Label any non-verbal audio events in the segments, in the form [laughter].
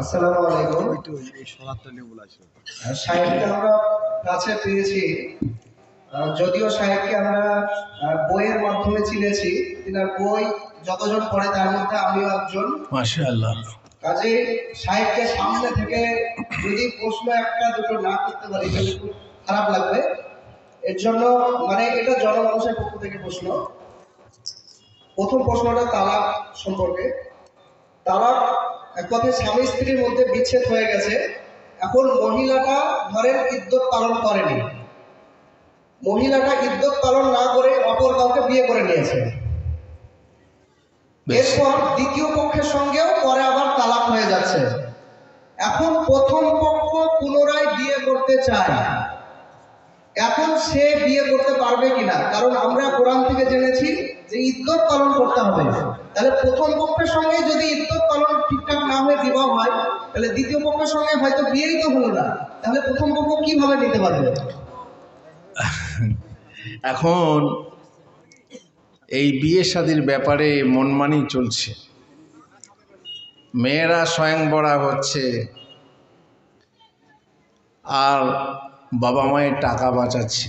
আসসালামু আলাইকুম। এই নিয়ে বলে আসো সাহেবকে আমরা কাছে পেয়েছি। যদিও সাহেবকে আমরা বইয়ের মাধ্যমে চিনেছি তিনার বই যতজন পড়ে তার মধ্যে আমিও একজন। মাশাআল্লাহ। কাজে সাহেবকে সামনে থেকে যদি প্রশ্ন একটা দুটো না করতে পারি তাহলে খুব খারাপ লাগবে। এর জন্য মানে এটা জনমানুষের পক্ষ থেকে প্রশ্ন। প্রথম প্রশ্নটা তালাক সম্পর্কে। তালাক এক কথায় স্বামী স্ত্রীর মধ্যে বিচ্ছেদ হয়ে গেছে। এখন মহিলাটা ধরেন ইদ্যত পালন করেনি। মহিলাটা ইদ্যত পালন না করে অপর কাউকে বিয়ে করে নিয়েছে। এরপর দ্বিতীয় পক্ষের সঙ্গেও পরে আবার তালাক হয়ে যাচ্ছে। এখন প্রথম পক্ষ পুনরায় বিয়ে করতে চায়। এখন সে বিয়ে করতে পারবে কিনা? কারণ আমরা কোরআন থেকে জেনেছি যে ইদ্যত পালন করতে হবে। তাহলে প্রথম পক্ষের সঙ্গে যদি ইদ্যত পালন ঠিকঠাক না হয়ে বিবাহ হয়, তাহলে দ্বিতীয় পক্ষের সঙ্গে হয়তো বিয়েই তো হলো না। তাহলে প্রথম পক্ষ কীভাবে নিতে পারবে? এখন এই বিয়ে শাদির ব্যাপারে মনমানি চলছে। মেয়েরা স্বয়ংবরা হচ্ছে। আর বাবা মায়ের টাকা বাঁচাচ্ছে।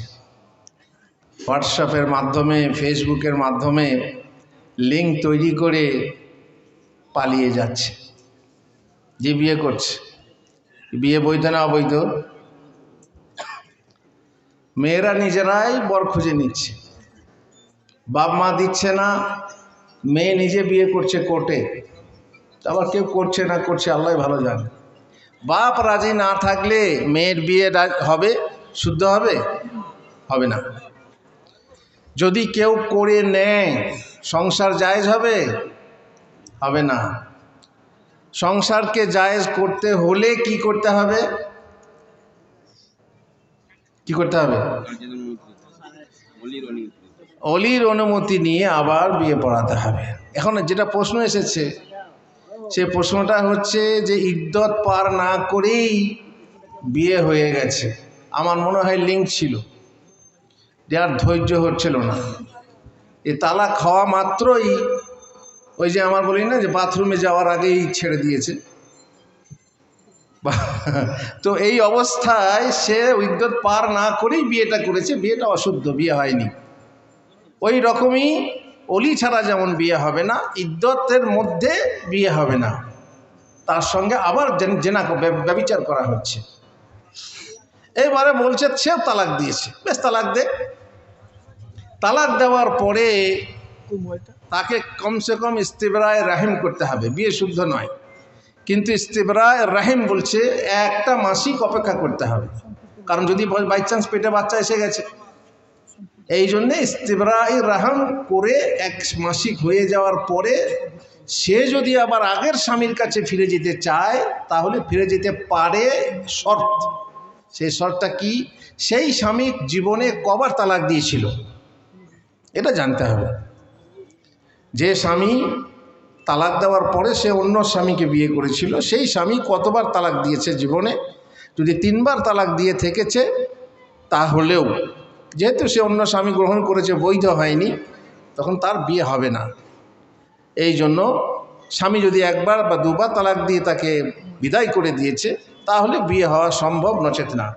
হোয়াটসঅ্যাপের মাধ্যমে ফেসবুকের মাধ্যমে লিঙ্ক তৈরি করে পালিয়ে যাচ্ছে। যে বিয়ে করছে। বিয়ে বৈধ না অবৈধ? মেয়েরা নিজেরাই বর খুঁজে নিচ্ছে। বাপ মা দিচ্ছে না, মেয়ে নিজে বিয়ে করছে কোর্টে। আবার কেউ করছে না করছে আল্লাহ ভালো জানে। বাপ রাজি না থাকলে মেয়ের বিয়ে হবে? শুদ্ধ হবে? হবে না। যদি কেউ করে নেয়, সংসার জায়েজ হবে? হবে না। সংসারকে জায়েজ করতে হলে কি করতে হবে? কি করতে হবে? অলির অনুমতি নিয়ে আবার বিয়ে পড়াতে হবে। এখন যেটা প্রশ্ন এসেছে সে প্রশ্নটা হচ্ছে যে ইদ্যত পার না করেই বিয়ে হয়ে গেছে। আমার মনে হয় লিঙ্ক ছিল। যে আর ধৈর্য হচ্ছিল না। এ তালা খাওয়া মাত্রই ওই যে আমার বলি না যে বাথরুমে যাওয়ার আগেই ছেড়ে দিয়েছে। [laughs] তো এই অবস্থায় সে ইদ্যত পার না করেই বিয়েটা করেছে। বিয়েটা অশুদ্ধ, বিয়ে হয়নি। ওই রকমই অলি ছাড়া যেমন বিয়ে হবে না, ইদ্যতের মধ্যে বিয়ে হবে না। তার সঙ্গে আবার জেনা ব্য- ব্যবিচার করা হচ্ছে। এবারে বলছে, সে তালাক দিয়েছে। বেশ, তালাক দে। তালাক দেওয়ার পরে তাকে কমসে কম ইস্তেবরায় রাহিম করতে হবে। বিয়ে শুদ্ধ নয়। কিন্তু ইস্তেবরায় রাহিম বলছে, একটা মাসিক অপেক্ষা করতে হবে। কারণ যদি বাই চান্স পেটে বাচ্চা এসে গেছে এই জন্যে ইস্তেবরাই রাহাম করে এক মাসিক হয়ে যাওয়ার পরে সে যদি আবার আগের স্বামীর কাছে ফিরে যেতে চায়, তাহলে ফিরে যেতে পারে শর্ত। সেই শর্তটা কি? সেই স্বামী জীবনে কবার তালাক দিয়েছিল। এটা জানতে হবে। যে স্বামী তালাক দেওয়ার পরে সে অন্য স্বামীকে বিয়ে করেছিল, সেই স্বামী কতবার তালাক দিয়েছে জীবনে? যদি তিনবার তালাক দিয়ে থেকেছে, তাহলেও যেহেতু সে অন্য স্বামী গ্রহণ করেছে, বৈধ হয়নি, তখন তার বিয়ে হবে না। এই জন্য স্বামী যদি একবার বা দুবার তালাক দিয়ে তাকে বিদায় করে দিয়েছে, তাহলে বিয়ে হওয়া সম্ভব নচেত না।